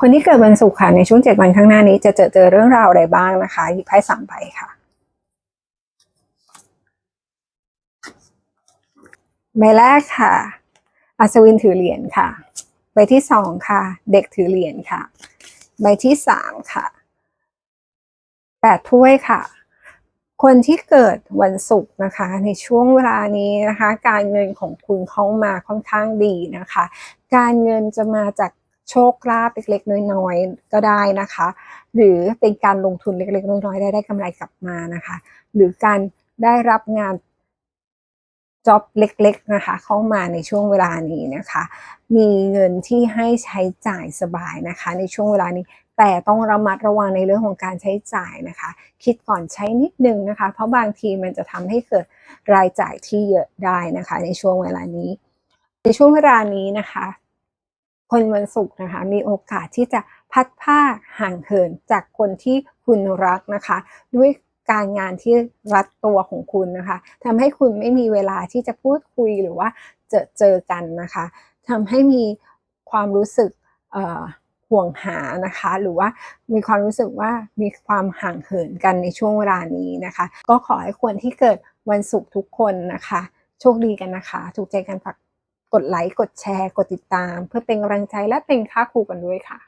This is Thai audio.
คนที่เกิดวันศุกร์ค่ะในช่วงเจ็ดวันข้างหน้านี้จะเจอเจอเรื่องราวอะไรบ้างนะคะหยิบไพ่สามใบค่ะใบแรกค่ะ อัศวินถือเหรียญค่ะ ใบที่สองค่ะ เด็กถือเหรียญค่ะ ใบที่สามค่ะแปดถ้วยค่ะ คนที่เกิดวันศุกร์นะคะ ในช่วงเวลานี้นะคะ การเงินของคุณเข้ามาค่อนข้างดีนะคะ การเงินจะมาจาก โชคลาภเล็กๆ น้อยๆ ก็ได้นะคะ หรือเป็นการลงทุนเล็กๆ น้อยๆ ได้ได้กำไรกลับมานะคะ หรือการได้รับงานจ็อบเล็กๆนะคะ เข้ามาในช่วงเวลานี้นะคะ มีเงินที่ให้ใช้จ่ายสบายนะคะ ในช่วงเวลานี้แต่ต้องระมัดระวังในเรื่องของการใช้จ่ายนะคะ คิดก่อนใช้นิดนึงนะคะ เพราะบางทีมันจะทำให้เกิดรายจ่ายที่เยอะได้นะคะ ในช่วงเวลานี้ ในช่วงเวลานี้นะคะ คนวันศุกร์นะคะมีโอกาสที่จะพัดผ้าห่างเหินจากคนที่คุณรักนะคะ ด้วยการงานที่รัดตัวของคุณนะคะทำให้คุณไม่มีเวลาที่จะพูดคุยหรือว่าเจอเจอกันนะคะทำให้มีความรู้สึกห่วงหานะคะ หรือว่ามีความรู้สึกว่ามีความห่างเหินกันในช่วงเวลานี้นะคะ ก็ขอให้คนที่เกิดวันศุกร์ทุกคนนะคะ โชคดีกันนะคะ ถูกใจกันฝาก ดไลค์ กดแชร์ กดติดตาม เพื่อเป็นกำลังใจและเป็นค่าครูกันด้วยค่ะ